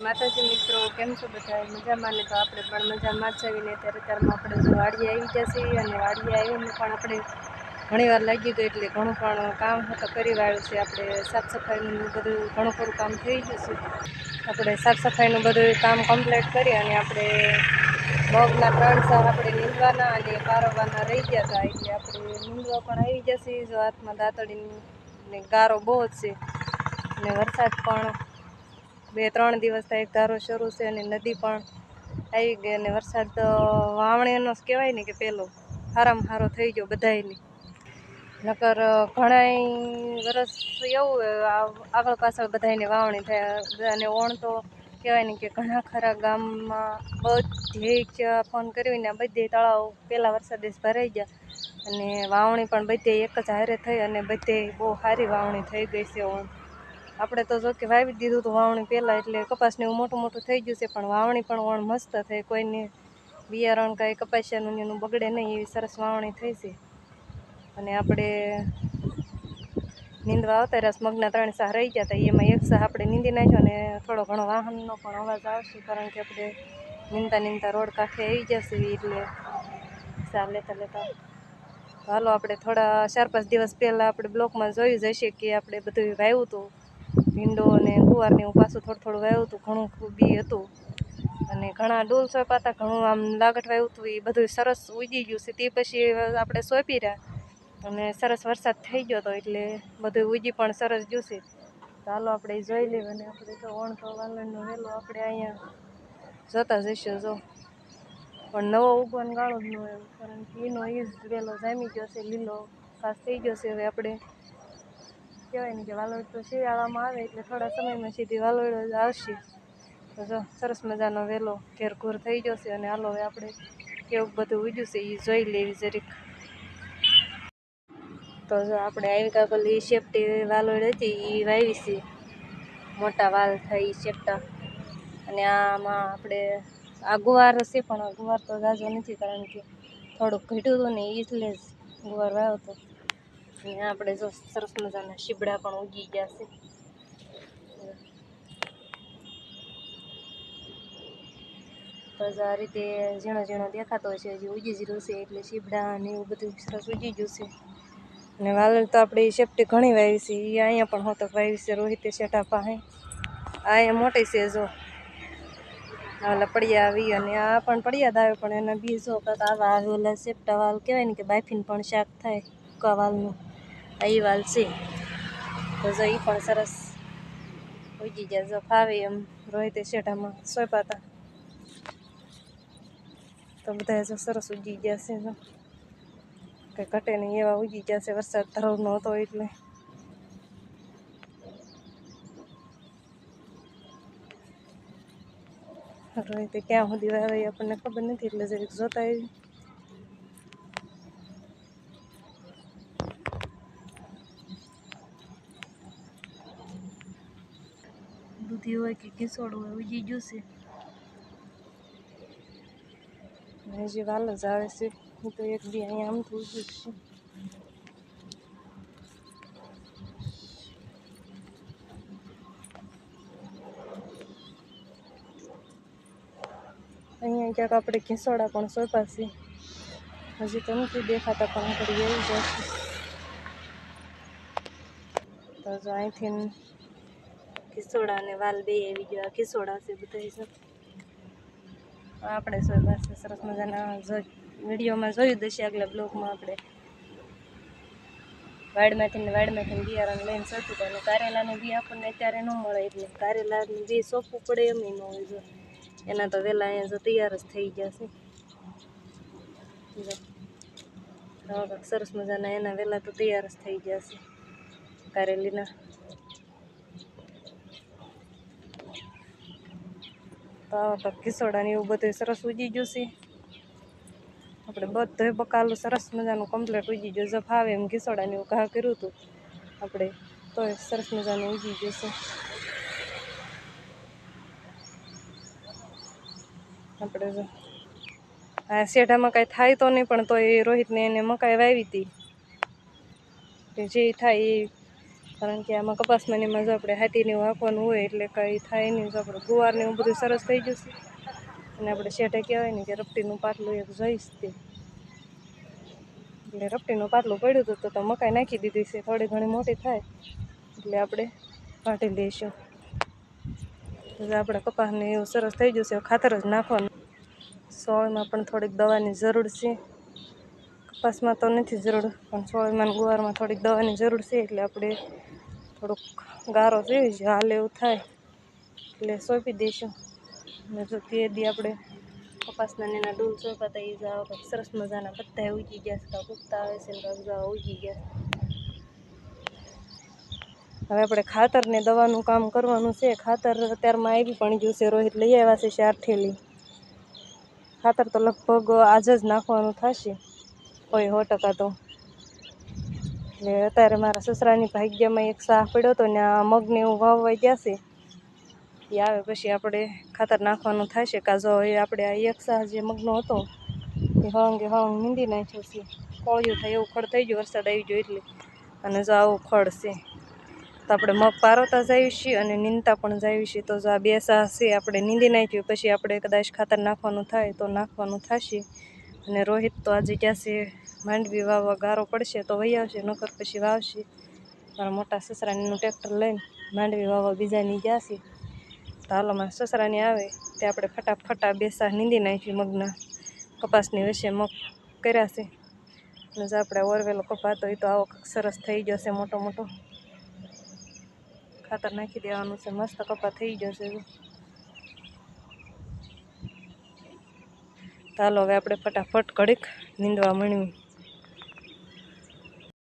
માતાજી મિત્રો, કેમ છો બધા મજામાં ને તો આપણે પણ મજામાં જ આવીને ત્યારે ત્યારમાં આપણે જો વાડીએ આવી જશે અને વાડીએ આવીને પણ આપણે ઘણી વાર લાગી ગયું એટલે ઘણું પણ કામ તો કરી વાળ્યું છે. આપણે સાફ સફાઈનું બધું ઘણું ખરું કામ થઈ ગયું છે. આપણે સાફ સફાઈનું બધું કામ કમ્પ્લીટ કરી અને આપણે મગના ત્રણ સાર આપણે નીંદવાના અને પારવવાના રહી ગયા હતા. એટલે આપણે નીંદવા પણ આવી જશે જો હાથમાં દાંતડીની ને ગારો બહુ જ છે. અને વરસાદ પણ બે ત્રણ દિવસથી એક ધારો શરૂ છે અને નદી પણ આવી ગઈ અને વરસાદ વાવણીનો કહેવાય ને કે પહેલો સારામાં સારો થઈ ગયો બધાયની. નકર ઘણાય વરસ એવું આગળ પાછળ બધાયને વાવણી થાય. અને ઓણ તો કહેવાય ને કે ઘણા ખરા ગામમાં બધે ફોન કરીને બધે તળાવ પહેલાં વરસાદે ભરાઈ ગયા. અને વાવણી પણ બધે એક જ હારે થઈ અને બધે બહુ સારી વાવણી થઈ ગઈ છે ઓણ. આપણે તો જો કે વાવી દીધું હતું વાવણી પહેલાં એટલે કપાસને એવું મોટું મોટું થઈ ગયું છે, પણ વાવણી પણ ઓણ મસ્ત થઈ કોઈને બિયારણ કાંઈ કપાસિયાનું એનું બગડે નહીં એવી સરસ વાવણી થઈ છે. અને આપણે નીંદવા આવતા રહ્યા મગના ત્રણ સાહ રહી ગયા હતા. એમાં એક સાહ આપણે નીંદી નાખ્યો અને થોડો ઘણો વાહનનો પણ અવાજ આવશે, કારણ કે આપણે નીંદતા નીંદતા રોડ કાંઠે આવી જશે એટલે સાહ લેતા લેતા. હાલો, આપણે થોડા ચાર પાંચ દિવસ પહેલાં આપણે બ્લોકમાં જોયું જ હશે કે આપણે બધું વાવ્યું હતું. ભીંડો અને ગુવારને એવું પાછું થોડું થોડું વાવ્યું હતું, ઘણું બી હતું. અને ઘણા ડોલ સોંપ્યા હતા, ઘણું આમ લાગટ વાવ્યું હતું એ બધું સરસ ઉગી ગયું છે. તે પછી આપણે સોંપી રહ્યા. અને સરસ વરસાદ થઈ ગયો હતો એટલે બધું ઉગી પણ સરસ ગયું છે. હાલો આપણે જોઈ લઈએ અને આપણે તો ઓણ તો વાલણનો આપણે અહીંયા જોતા જઈશું જો. પણ નવો ઉગવાનું ગાળો જ ન હોય કારણ કે એનો એ જ વહેલો જામી ગયો છે, લીલો ખાસ થઈ ગયો છે હવે આપણે. કહેવાય ને કે વાલોડ તો શિયાળામાં આવે એટલે થોડા સમયમાં સીધી વાલોડ જ આવશે. તો જો, સરસ મજાનો વહેલો ઘેર ઘૂર થઈ છે અને હાલો હવે આપણે કેવું બધું ઉજ્યું છે એ જોઈ લેવી જરીક. તો જો, આપણે આવી પેલી શેપટી વાલોડ હતી એ વાવી છે. મોટા વાલ થઈ શેપટા અને આમાં આપણે, આ ગુવાર છે પણ ગુવાર તો ગાજો નથી કારણ કે થોડુંક ઘટ્યું હતું ને એટલે જ ગુવાર વાવ્યો હતો અને આપણે જો સરસ મજાના શીબડા પણ ઉગી ગયા છે. તો આ રીતે ઝીણો ઝીણો દેખાતો હોય છે, હજી ઉજી જ રહ્યું એટલે શીબડા ને એવું બધું સરસ ઉજી ગયું અને વાલર તો આપણે સેફટી ઘણી વાવી છે એ અહીંયા પણ હોતક વાવી છે, રોહિતે શેઠા પાસે. આ અહીંયા મોટી છે જો. ઓલા પડિયા આવી અને આ પણ પડિયા આવે, પણ એના બી કાંક આવા આવે ઓલા શેપટા વાલ કહેવાય ને કે બાફીને પણ શાક થાય સૂકા વાલનું આ વાલ છે તો જો પણ સરસ ઉગી ગયા જો ફાવે એમ રોહિતે શેઠામાં સોપાતા તો બધા જો સરસ ઉગી ગયા છે જો કંઈ ઘટે નહીં એવા ઉગી ગયા છે વરસાદ ધરો હતો એટલે રોહિતે ક્યાં સુધી વાવે આપણને ખબર નથી એટલે જરીક જોતા આવી દૂધી હોય કે ઘીસોડું હોય ઉગી ગયું છે અને હજી વાલ જ આવે છે હું તો એક દી અહીંયા આમ તો ઉગી જ છે અહીંયા ક્યાંક આપણે ઘીસોડા પણ સોંપાશે હજી તો નથી દેખાતા પણ આપણે એવી જશે તો જો અહીંથી ખીસોડા અને વાલ બે આવી ગયા, ખીસોડા છે બધા છે આપણે સોય પાસે સરસ મજાના વિડીયોમાં જોયું દશે આગલા બ્લોગમાં આપણે. વાડમાંથી ને વાડમાંથી બિયારણ લઈને સતું અને કારેલાનું બી આપણને અત્યારે ન મળે એટલે કારેલાનું જે સોંપવું પડે એમ ન હોય જો. એના તો વહેલા અહીંયા જો તૈયાર જ થઈ ગયા છે. સરસ મજાના એના વહેલા તો તૈયાર જ થઈ ગયા છે કારેલીના. તો આવા કાંઈક ખીસોડા ને એવું બધું સરસ ઉજી ગયું આપણે બધું બકાલું સરસ મજાનું કમ્પ્લેટ ઉજી ગયું જો ફાવે એમ ઘીસોડાને એવું ઘા કર્યું હતું. આપણે તોય સરસ મજાનું ઉજી ગયું આપણે હા શેઢામાં કાંઈ થાય તો નહીં, પણ તો એ રોહિતને એને મકાઈ વાવી હતી. જે થાય એ કારણ કે આમાં કપાસમાં એમાં જો આપણે હાથીને એવું આપવાનું હોય એટલે કંઈ થાય નહીં. જો આપણે ગુવારને એવું બધું સરસ થઈ જશે. અને આપણે શેઠે કહેવાય ને કે રપટીનું પાટલું એક જઈશ તે. એટલે રપટીનું પાટલું પડ્યું હતું તો મકાઈ નાખી દીધી છે. થોડી ઘણી મોટી થાય. એટલે આપણે પાટી એટલે આપણે કપાસને એવું સરસ થઈ જશે. ખાતર જ નાખવાનું. સોળમાં પણ થોડીક દવાની જરૂર છે. કપાસમાં તો નથી જરૂર, પણ સોળમાં ગુવારમાં થોડીક દવાની જરૂર છે એટલે આપણે થોડુંક ગારો જોઈએ છે હાલ એવું થાય. એટલે સોંપી દઈશું. અને જો તે દી આપણે કપાસના એના ડૂલ સોંપા હતા એ કંઈક સરસ મજાના બધા ઉગી ગયા છે કાંક ઉગતા આવે છે ને કાંક ઉગી ગયા. હવે આપણે ખાતર ને દવાનું કામ કરવાનું છે. ખાતર અત્યારમાં આવી પણ ગયું છે. રોહિત લઈ આવ્યા છે ચાર થેલી ખાતર તો લગભગ આજ જ નાખવાનું થશે. કોઈ સો ટકા તો. એટલે અત્યારે મારા સસરાની ભાગ્યમાં એક સાહ પડ્યો હતો ને આ મગને એવું વાવવાઈ ગયા છે. એ આવે પછી આપણે ખાતર નાખવાનું થશે, કાં જો એ આપણે આ એક સાહ જે મગનો હતો, એ હંગે હંગ નીંદી નાખ્યો છે. કોળિયું થાય એવું ખડ થઈ ગયું, વરસાદ આવી ગયો એટલે. અને જો આવું ખડ છે. તો આપણે મગ પારોતા જાય છીએ અને નીંદતા પણ જાય છીએ. તો જો આ બે સાહ છે, આપણે નીંદી નાખ્યું પછી આપણે કદાચ ખાતર નાખવાનું થાય તો નાખવાનું થશે. અને રોહિત તો આજે ક્યાં છે માંડવી વાવવા ગારો પડશે તો વહી આવશે, નોકર પછી વાવશે. મારા મોટા સસરાનીનું ટ્રેક્ટર લઈને માંડવી વાવવા બીજાની ગયા છે તો હાલો મારા સસરાની આવે, તે આપણે ફટાફટા બેસા નીંદી નાખી મગના કપાસની વચ્ચે મગ કર્યા છે. અને જો આપણે ઓરવેલો કપાતો હોય તો આવો સરસ થઈ જશે મોટો મોટો. ખાતર નાખી દેવાનું છે, મસ્ત કપા થઈ જશે હાલો હવે આપણે ફટાફટ ઘડીક નીંદવા માંડવી.